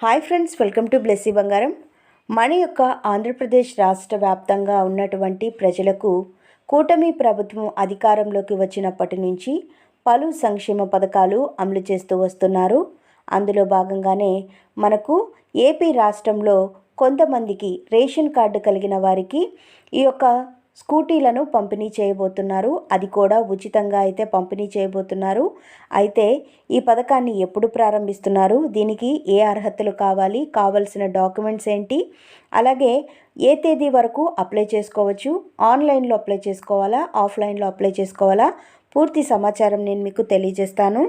Hi friends welcome to Blessy Bangaram. మన యొక్క ఆంధ్రప్రదేశ్ రాష్ట్ర వ్యాప్తంగా ఉన్నటువంటి ప్రజలకు కూటమి ప్రభుత్వం అధికారంలోకి వచ్చినప్పటి నుంచి పలు సంక్షేమ పథకాలు అమలు చేస్తూ వస్తున్నారు. అందులో భాగంగానే మనకు ఏపీ రాష్ట్రంలో కొంతమందికి రేషన్ కార్డు కలిగిన వారికి ఈ యొక్క స్కూటీలను పంపిణీ చేయబోతున్నారు. అది కూడా ఉచితంగా అయితే పంపిణీ చేయబోతున్నారు. అయితే ఈ పథకాన్ని ఎప్పుడు ప్రారంభిస్తున్నారు? దీనికి ఏ అర్హతలు కావాలి? కావాల్సిన డాక్యుమెంట్స్ ఏంటి? అలాగే ఏ తేదీ వరకు అప్లై చేసుకోవచ్చు? ఆన్లైన్లో అప్లై చేసుకోవాలా? ఆఫ్లైన్లో అప్లై చేసుకోవాలా? పూర్తి సమాచారం నేను మీకు తెలియజేస్తాను.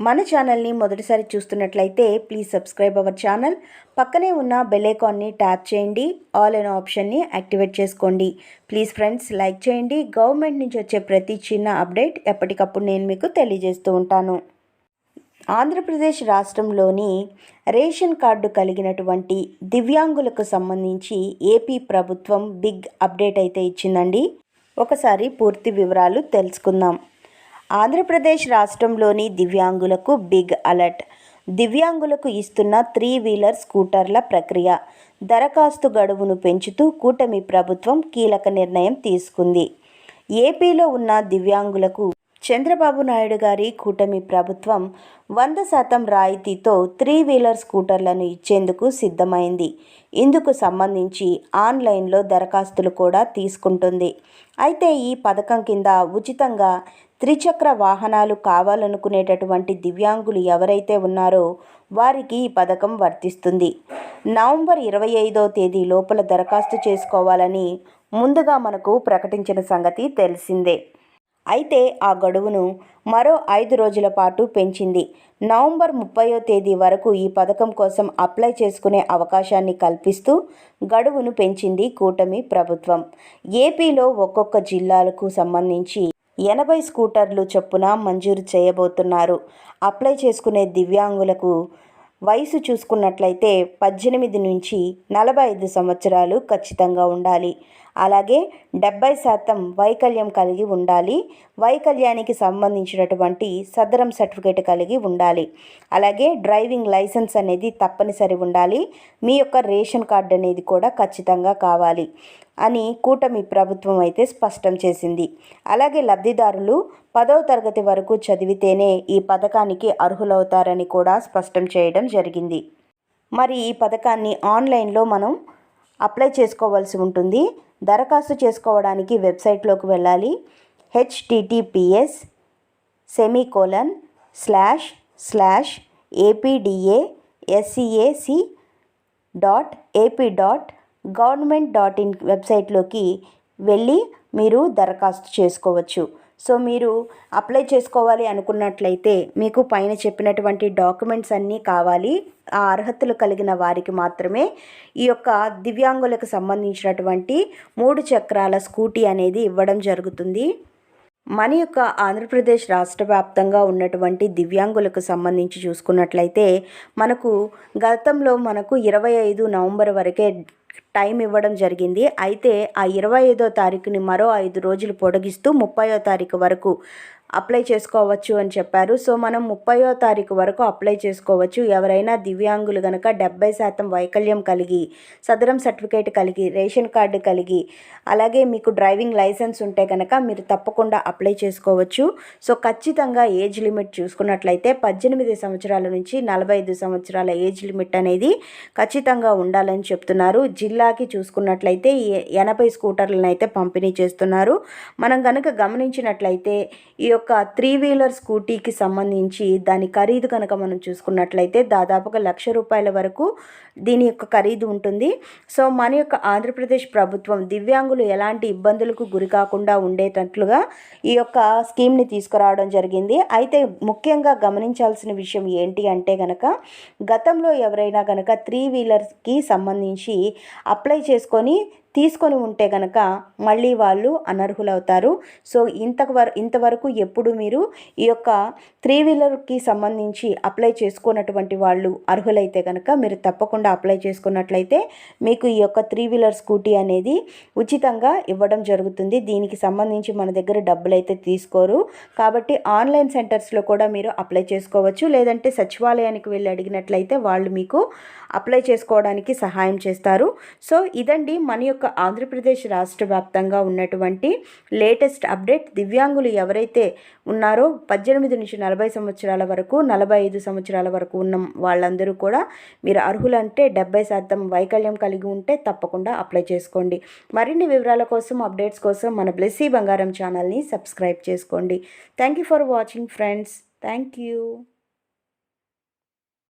మన ఛానల్ని మొదటిసారి చూస్తున్నట్లయితే ప్లీజ్ సబ్స్క్రైబ్ అవర్ ఛానల్ పక్కనే ఉన్న బెలేకాన్ని ట్యాప్ చేయండి. ఆల్ అనే ఆప్షన్ని యాక్టివేట్ చేసుకోండి. ప్లీజ్ ఫ్రెండ్స్ లైక్ చేయండి. గవర్నమెంట్ నుంచి వచ్చే ప్రతి చిన్న అప్డేట్ ఎప్పటికప్పుడు నేను మీకు తెలియజేస్తూ ఉంటాను. ఆంధ్రప్రదేశ్ రాష్ట్రంలోని రేషన్ కార్డు కలిగినటువంటి దివ్యాంగులకు సంబంధించి ఏపీ ప్రభుత్వం బిగ్ అప్డేట్ అయితే ఇచ్చిందండి. ఒకసారి పూర్తి వివరాలు తెలుసుకుందాం. ఆంధ్రప్రదేశ్ రాష్ట్రంలోని దివ్యాంగులకు బిగ్ అలర్ట్. దివ్యాంగులకు ఇస్తున్న త్రీ వీలర్ స్కూటర్ల ప్రక్రియ. దరఖాస్తు గడువును పెంచుతూ కూటమి ప్రభుత్వం కీలక నిర్ణయం తీసుకుంది. ఏపీలో ఉన్న దివ్యాంగులకు చంద్రబాబు నాయుడు గారి కూటమి ప్రభుత్వం వంద శాతం రాయితీతో త్రీ వీలర్ స్కూటర్లను ఇచ్చేందుకు సిద్ధమైంది. ఇందుకు సంబంధించి ఆన్లైన్లో దరఖాస్తులు కూడా తీసుకుంటుంది. అయితే ఈ పథకం కింద ఉచితంగా త్రిచక్ర వాహనాలు కావాలనుకునేటటువంటి దివ్యాంగులు ఎవరైతే ఉన్నారో వారికి ఈ పథకం వర్తిస్తుంది. నవంబర్ ఇరవై ఐదో తేదీ లోపల దరఖాస్తు చేసుకోవాలని ముందుగా మనకు ప్రకటించిన సంగతి తెలిసిందే. అయితే ఆ గడువును మరో ఐదు రోజుల పాటు పెంచింది. నవంబర్ ముప్పయో తేదీ వరకు ఈ పథకం కోసం అప్లై చేసుకునే అవకాశాన్ని కల్పిస్తూ గడువును పెంచింది కూటమి ప్రభుత్వం. ఏపీలో ఒక్కొక్క జిల్లాలకు సంబంధించి ఎనభై స్కూటర్లు చొప్పున మంజూరు చేయబోతున్నారు. అప్లై చేసుకునే దివ్యాంగులకు వయసు చూసుకున్నట్లయితే పద్దెనిమిది నుంచి నలభై ఐదు సంవత్సరాలు ఖచ్చితంగా ఉండాలి. అలాగే డెబ్బై శాతం వైకల్యం కలిగి ఉండాలి. వైకల్యానికి సంబంధించినటువంటి సదరం సర్టిఫికేట్ కలిగి ఉండాలి. అలాగే డ్రైవింగ్ లైసెన్స్ అనేది తప్పనిసరి ఉండాలి. మీ యొక్క రేషన్ కార్డు అనేది కూడా ఖచ్చితంగా కావాలి అని కూటమి ప్రభుత్వం అయితే స్పష్టం చేసింది. అలాగే లబ్ధిదారులు పదవ తరగతి వరకు చదివితేనే ఈ పథకానికి అర్హులవుతారని కూడా స్పష్టం చేయడం జరిగింది. మరి ఈ పథకాన్ని ఆన్లైన్లో మనం అప్లై చేసుకోవాల్సి ఉంటుంది. దరఖాస్తు చేసుకోవడానికి వెబ్సైట్లోకి వెళ్ళాలి. HTTPS semicolon slash slash APDA SCAC dot AP dot government dot in వెబ్సైట్లోకి వెళ్ళి మీరు దరఖాస్తు చేసుకోవచ్చు. సో మీరు అప్లై చేసుకోవాలి అనుకున్నట్లయితే మీకు పైన చెప్పినటువంటి డాక్యుమెంట్స్ అన్నీ కావాలి. ఆ అర్హతలు కలిగిన వారికి మాత్రమే ఈ యొక్క దివ్యాంగులకు సంబంధించినటువంటి మూడు చక్రాల స్కూటీ అనేది ఇవ్వడం జరుగుతుంది. మన యొక్క ఆంధ్రప్రదేశ్ రాష్ట్ర వ్యాప్తంగా ఉన్నటువంటి దివ్యాంగులకు సంబంధించి చూసుకున్నట్లయితే మనకు గతంలో మనకు ఇరవై ఐదు నవంబర్ వరకే టైం ఇవ్వడం జరిగింది. అయితే ఆ ఇరవై ఐదో తారీఖుని మరో ఐదు రోజులు పొడిగిస్తూ ముప్పయో తారీఖు వరకు అప్లై చేసుకోవచ్చు అని చెప్పారు. సో మనం ముప్పయో తారీఖు వరకు అప్లై చేసుకోవచ్చు. ఎవరైనా దివ్యాంగులు కనుక డెబ్బై శాతం వైకల్యం కలిగి సదరం సర్టిఫికేట్ కలిగి రేషన్ కార్డు కలిగి అలాగే మీకు డ్రైవింగ్ లైసెన్స్ ఉంటే కనుక మీరు తప్పకుండా అప్లై చేసుకోవచ్చు. సో ఖచ్చితంగా ఏజ్ లిమిట్ చూసుకున్నట్లయితే పద్దెనిమిది సంవత్సరాల నుంచి నలభై ఐదు సంవత్సరాల ఏజ్ లిమిట్ అనేది ఖచ్చితంగా ఉండాలని చెప్తున్నారు. జిల్లాకి చూసుకున్నట్లయితే ఎనభై స్కూటర్లను అయితే పంపిణీ చేస్తున్నారు. మనం కనుక గమనించినట్లయితే ఈ యొక్క త్రీ వీలర్ స్కూటీకి సంబంధించి దాని ఖరీదు కనుక మనం చూసుకున్నట్లయితే దాదాపుగా లక్ష రూపాయల వరకు దీని యొక్క ఖరీదు ఉంటుంది. సో మన యొక్క ఆంధ్రప్రదేశ్ ప్రభుత్వం దివ్యాంగులు ఎలాంటి ఇబ్బందులకు గురి కాకుండా ఉండేటట్లుగా ఈ యొక్క స్కీమ్ని తీసుకురావడం జరిగింది. అయితే ముఖ్యంగా గమనించాల్సిన విషయం ఏంటి అంటే గనక గతంలో ఎవరైనా కనుక త్రీ వీలర్స్కి సంబంధించి అప్లై చేసుకొని తీసుకొని ఉంటే కనుక మళ్ళీ వాళ్ళు అనర్హులవుతారు. సో ఇంతవర ఇంతవరకు ఎప్పుడు మీరు ఈ యొక్క త్రీ వీలర్కి సంబంధించి అప్లై చేసుకున్నటువంటి వాళ్ళు అర్హులైతే కనుక మీరు తప్పకుండా అప్లై చేసుకున్నట్లయితే మీకు ఈ యొక్క త్రీ వీలర్ స్కూటీ అనేది ఉచితంగా ఇవ్వడం జరుగుతుంది. దీనికి సంబంధించి మన దగ్గర డబ్బులు అయితే తీసుకోరు. కాబట్టి ఆన్లైన్ సెంటర్స్లో కూడా మీరు అప్లై చేసుకోవచ్చు. లేదంటే సచివాలయానికి వెళ్ళి అడిగినట్లయితే వాళ్ళు మీకు అప్లై చేసుకోవడానికి సహాయం చేస్తారు. సో ఇదండి మన యొక్క యొక్క ఆంధ్రప్రదేశ్ రాష్ట్ర వ్యాప్తంగా ఉన్నటువంటి లేటెస్ట్ అప్డేట్ దివ్యాంగులు ఎవరైతే ఉన్నారో పద్దెనిమిది నుంచి నలభై సంవత్సరాల వరకు నలభై ఐదు సంవత్సరాల వరకు ఉన్న వాళ్ళందరూ కూడా మీరు అర్హులంటే డెబ్బై శాతం వైకల్యం కలిగి ఉంటే తప్పకుండా అప్లై చేసుకోండి. మరిన్ని వివరాల కోసం అప్డేట్స్ కోసం మన బ్లెస్సీ బంగారం ఛానల్ని సబ్స్క్రైబ్ చేసుకోండి. Thank you for watching friends. Thank you.